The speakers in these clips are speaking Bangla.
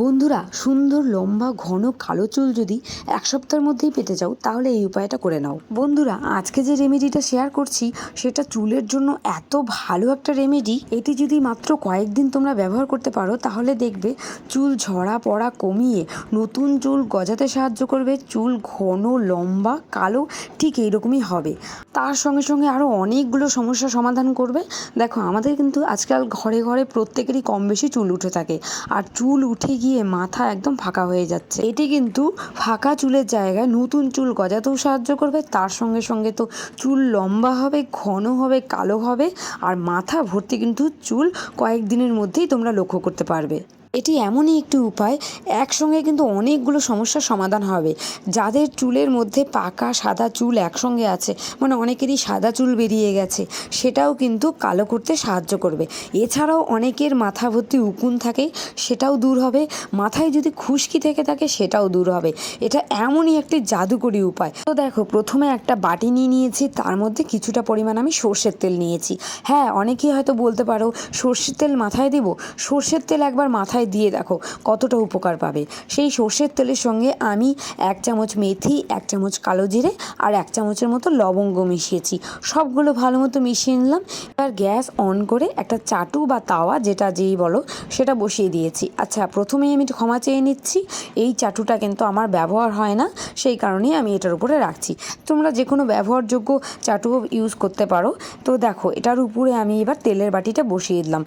বন্ধুরা, সুন্দর, লম্বা, ঘন, কালো চুল যদি এক সপ্তাহের মধ্যেই পেতে চাও, তাহলে এই উপায়টা করে নাও। বন্ধুরা, আজকে যে রেমেডিটা শেয়ার করছি, সেটা চুলের জন্য এত ভালো একটা রেমেডি এটি যদি মাত্র কয়েকদিন তোমরা ব্যবহার করতে পারো, তাহলে দেখবে চুল ঝরা পড়া কমিয়ে নতুন চুল গজাতে সাহায্য করবে, চুল ঘন, লম্বা, কালো, ঠিক এইরকমই হবে। তার সঙ্গে সঙ্গে আরও অনেকগুলো সমস্যা সমাধান করবে। দেখো, আমাদের কিন্তু আজকাল ঘরে ঘরে প্রত্যেকেরই কম বেশি চুল উঠে থাকে। আর চুল উঠে গিয়ে মাথা একদম ফাঁকা হয়ে যাচ্ছে। এটি কিন্তু ফাঁকা চুলের জায়গায় নতুন চুল গজাতেও সাহায্য করবে। তার সঙ্গে সঙ্গে তো চুল লম্বা হবে, ঘন হবে, কালো হবে। আর মাথা ভর্তি কিন্তু চুল কয়েকদিনের মধ্যেই তোমরা লক্ষ্য করতে পারবে। এটি এমনই একটি উপায়, একসঙ্গে কিন্তু অনেকগুলো সমস্যার সমাধান হবে। যাদের চুলের মধ্যে পাকা সাদা চুল একসঙ্গে আছে মানে অনেকেরই সাদা চুল বেরিয়ে গেছে, সেটাও কিন্তু কালো করতে সাহায্য করবে। এছাড়াও অনেকের মাথা ভর্তি উকুন থাকে, সেটাও দূর হবে। মাথায় যদি খুশকি থেকে থাকে, সেটাও দূর হবে। এটা এমনই একটি জাদুকরী উপায়। তো দেখো, প্রথমে একটা বাটি নিয়ে নিয়েছি, তার মধ্যে কিছুটা পরিমাণ আমি সর্ষের তেল নিয়েছি। হ্যাঁ অনেকেই হয়তো বলতে পারো, সর্ষের তেল মাথায় দেবো? সর্ষের তেল একবার মাথায় দিয়ে দেখো কতটা উপকার পাবে। সেই সর্ষের তেলের সঙ্গে আমি এক চামচ মেথি, এক চামচ কালো জিরে আর এক চামচের মতো লবঙ্গ মিশিয়েছি। সবগুলো ভালো মতো মিশিয়ে নিলাম। এবার গ্যাস অন করে একটা চাটু বা তাওয়া যেটা যেই বলো সেটা বসিয়ে দিয়েছি। আচ্ছা প্রথমেই আমি ক্ষমা চেয়ে নিচ্ছি। এই চাটুটা কিন্তু আমার ব্যবহার হয় না, সেই কারণেই আমি এটার উপরে রাখছি। তোমরা যে কোনো ব্যবহারযোগ্য চাটু ইউজ করতে পারো। তো দেখো, এটার উপরে আমি এবার তেলের বাটিটা বসিয়ে দিলাম।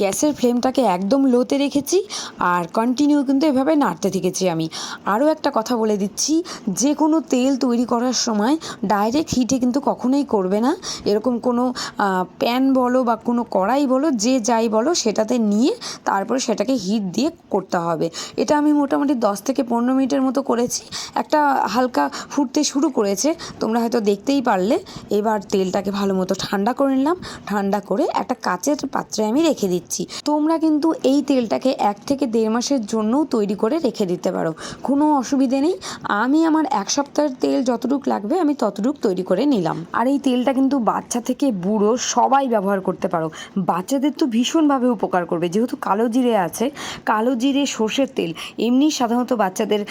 গ্যাসের ফ্লেমটাকে একদম লোতে রেখেছি। আর কন্টিনিউ কিন্তু এভাবে নাড়তে থেকেছি আমি। আরও একটা কথা বলে দিচ্ছি, যে কোনো তেল তৈরি করার সময় ডাইরেক্ট হিটে কিন্তু কখনোই করবে না। এরকম কোনো প্যান বলো বা কোনো কড়াই বলো, যে যাই বলো সেটাতে নিয়ে তারপরে সেটাকে হিট দিয়ে করতে হবে। এটা আমি মোটামুটি দশ থেকে পনেরো মিনিটের মতো করেছি। একটা হালকা ফুটতে শুরু করেছে। তোমরা হয়তো দেখতেই পারলে, এবার তেলটাকে ভালো মতো ঠান্ডা করে নিলাম। ঠান্ডা করে একটা কাচের পাত্রে আমি রেখে দিচ্ছি। তোমরা কিন্তু এই তেলটাকে এক থেকে দেড় মাসের জন্যও তৈরি করে রেখে দিতে পারো। কোনো অসুবিধে নেই। আমি আমার এক সপ্তাহের তেল যতটুক লাগবে আমি ততটুক তৈরি করে নিলাম। আর এই তেলটা কিন্তু বাচ্চা থেকে বুড়ো সবাই ব্যবহার করতে পারো। বাচ্চাদের তো ভীষণভাবে উপকার করবে। যেহেতু কালো জিরে আছে কালো জিরে সর্ষের তেল এমনি সাধারণত বাচ্চাদের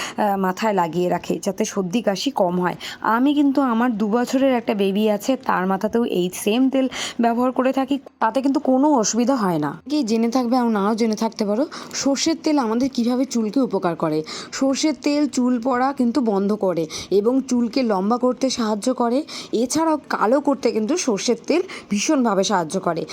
মাথায় লাগিয়ে রাখে যাতে সর্দি কাশি কম হয়। আমি কিন্তু আমার দু বছরের একটা বেবি আছে তার মাথাতেও এই সেম তেল ব্যবহার করে থাকি। তাতে কিন্তু কোনো অসুবিধা হয় না। কি জেনে থাকবে আর নাও জেনে থাকতে পারো। সর্ষের তেল আমাদের কীভাবে চুলকে উপকার করে? সর্ষের তেল চুল পড়া কিন্তু বন্ধ করে এবং চুলকে লম্বা করতে সাহায্য করে। এছাড়াও কালো করতে কিন্তু সর্ষের তেল ভীষণভাবে সাহায্য করে।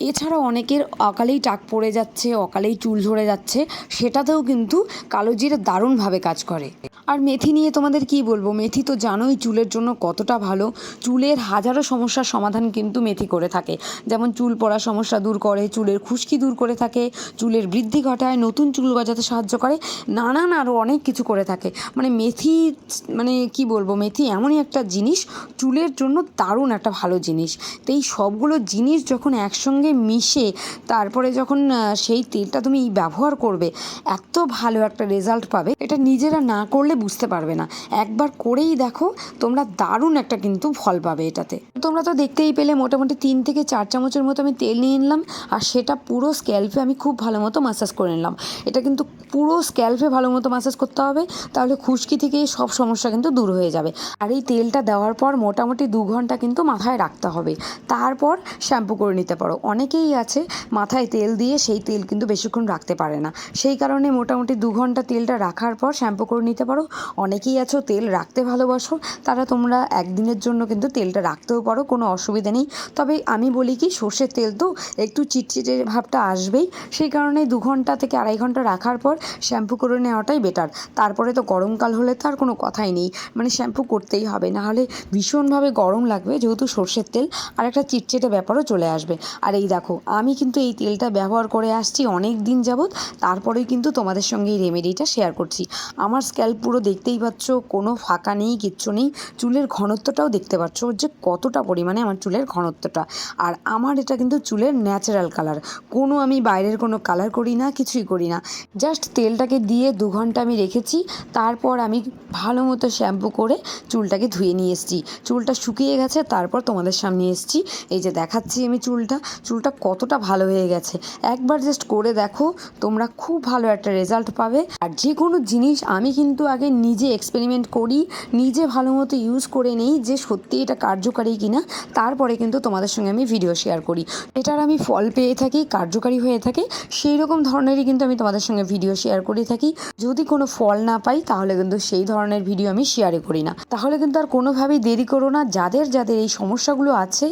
এছাড়াও অনেকের অকালেই টাক পড়ে যাচ্ছে, অকালেই চুল ঝরে যাচ্ছে, সেটাতেও কিন্তু কালো জিরে দারুণভাবে কাজ করে। আর মেথি নিয়ে তোমাদের কি বলব? মেথি তো জানোই চুলের জন্য কতটা ভালো। চুলের হাজারো সমস্যার সমাধান কিন্তু মেথি করে থাকে। যেমন চুল পড়ার সমস্যা দূর করে, চুলের খুশকি দূর করে থাকে, চুলের বৃদ্ধি ঘটায়, নতুন চুল গজাতে সাহায্য করে, নানান আরও অনেক কিছু করে থাকে। মানে মেথি মানে কি বলব? মেথি এমনই একটা জিনিস, চুলের জন্য দারুণ একটা ভালো জিনিস। তো এই সবগুলো জিনিস যখন একসঙ্গে মিশে তারপরে যখন সেই তেলটা তুমি ব্যবহার করবে, এত ভালো একটা রেজাল্ট পাবে। এটা নিজেরা না করলে বুঝতে পারবে না। একবার করেই দেখো, তোমরা দারুণ একটা কিন্তু ফল পাবে এটাতে। তোমরা তো দেখতেই পেলে, মোটামুটি তিন থেকে চার চামচের মতো আমি তেল নিয়ে নিলাম, আর সেটা পুরো স্ক্যাল্পে আমি খুব ভালো মতো মাসাজ করে নিলাম। এটা কিন্তু পুরো স্ক্যাল্পে ভালো মতো মাসাজ করতে হবে, তাহলে খুশকি থেকে সব সমস্যা কিন্তু দূর হয়ে যাবে। আর এই তেলটা দেওয়ার পর মোটামুটি দু ঘণ্টা কিন্তু মাথায় রাখতে হবে। তারপর শ্যাম্পু করে নিতে পারো। অনেকেই আছে মাথায় তেল দিয়ে সেই তেল কিন্তু বেশিক্ষণ রাখতে পারে না। সেই কারণে মোটামুটি দু ঘণ্টা তেলটা রাখার পর শ্যাম্পু করে নিতে পারো। অনেকেই আছো তেল রাখতে ভালোবাসো, তারা তোমরা একদিনের জন্য কিন্তু তেলটা রাখতেও পারো, কোনো অসুবিধা নেই। তবে আমি বলি কি, সর্ষের তেল তো একটু চিটচিটে ভাবটা আসবেই। সেই কারণে দু ঘণ্টা থেকে আড়াই ঘণ্টা রাখার পর শ্যাম্পু করে নেওয়াটাই বেটার। তারপরে তো গরমকাল হলে তো আর কোনো কথাই নেই। মানে শ্যাম্পু করতেই হবে, নাহলে ভীষণভাবে গরম লাগবে, যেহেতু সর্ষের তেল। আর একটা চিটচিটে ব্যাপারও চলে আসবে। আর এই দেখো, আমি কিন্তু এই তেলটা ব্যবহার করে আসছি অনেক দিন যাবৎ, তারপরেই কিন্তু তোমাদের সঙ্গে এই রেমেডিটা শেয়ার করছি। আমার স্ক্যাল্প পুরো দেখতেই পাচ্ছ, কোনো ফাঁকা নেই, কিচ্ছু নেই। চুলের ঘনত্বটাও দেখতে পাচ্ছ যে কতটা পরিমাণে আমার চুলের ঘনত্বটা। আর আমার এটা কিন্তু চুলের ন্যাচারাল কালার কোনো আমি বাইরের কোনো কালার করি না, কিছুই করি না। জাস্ট তেলটাকে দিয়ে দু ঘণ্টা আমি রেখেছি, তারপর আমি ভালো মতো শ্যাম্পু করে চুলটাকে ধুয়ে নিয়ে এসেছি। চুলটা শুকিয়ে গেছে, তারপর তোমাদের সামনে এসেছি। এই যে দেখাচ্ছি আমি চুলটা। চুল চুলটা কতটা ভালো হয়ে গেছে। একবার জাস্ট করে দেখো, তোমরা খুব ভালো একটা রেজাল্ট পাবে। আর যে কোনো জিনিস আমি কিন্তু আগে নিজে এক্সপেরিমেন্ট করি, নিজে ভালো মতো ইউজ করে নেই যে সত্যি এটা কার্যকারী কিনা, তারপরে কিন্তু তোমাদের সঙ্গে আমি ভিডিও শেয়ার করি। এটার আমি ফল পেয়ে থাকি, কার্যকারী হয়ে থাকে সেই রকম ধরনেরই কিন্তু আমি তোমাদের সঙ্গে ভিডিও শেয়ার করে থাকি। যদি কোনো ফল না পাই, তাহলে কিন্তু সেই ধরনের ভিডিও আমি শেয়ারে করি না। তাহলে কিন্তু আর কোনোভাবেই দেরি করো না, যাদের যাদের এই সমস্যাগুলো আছে,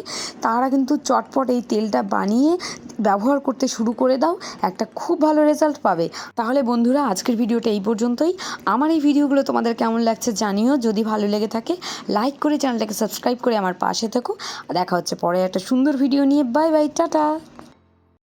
তারা কিন্তু চটপট এই তেলটা বানিয়ে ব্যবহার করতে শুরু করে দাও, একটা খুব ভালো রেজাল্ট পাবে। তাহলে বন্ধুরা, আজকের ভিডিওটা এই পর্যন্তই। আমার এই ভিডিওগুলো তোমাদের কেমন লাগছে জানিও। যদি ভালো লেগে থাকে লাইক করে চ্যানেলটাকে সাবস্ক্রাইব করে আমার পাশে থেকো। দেখা হচ্ছে পরে একটা সুন্দর ভিডিও নিয়ে। Bye bye tata.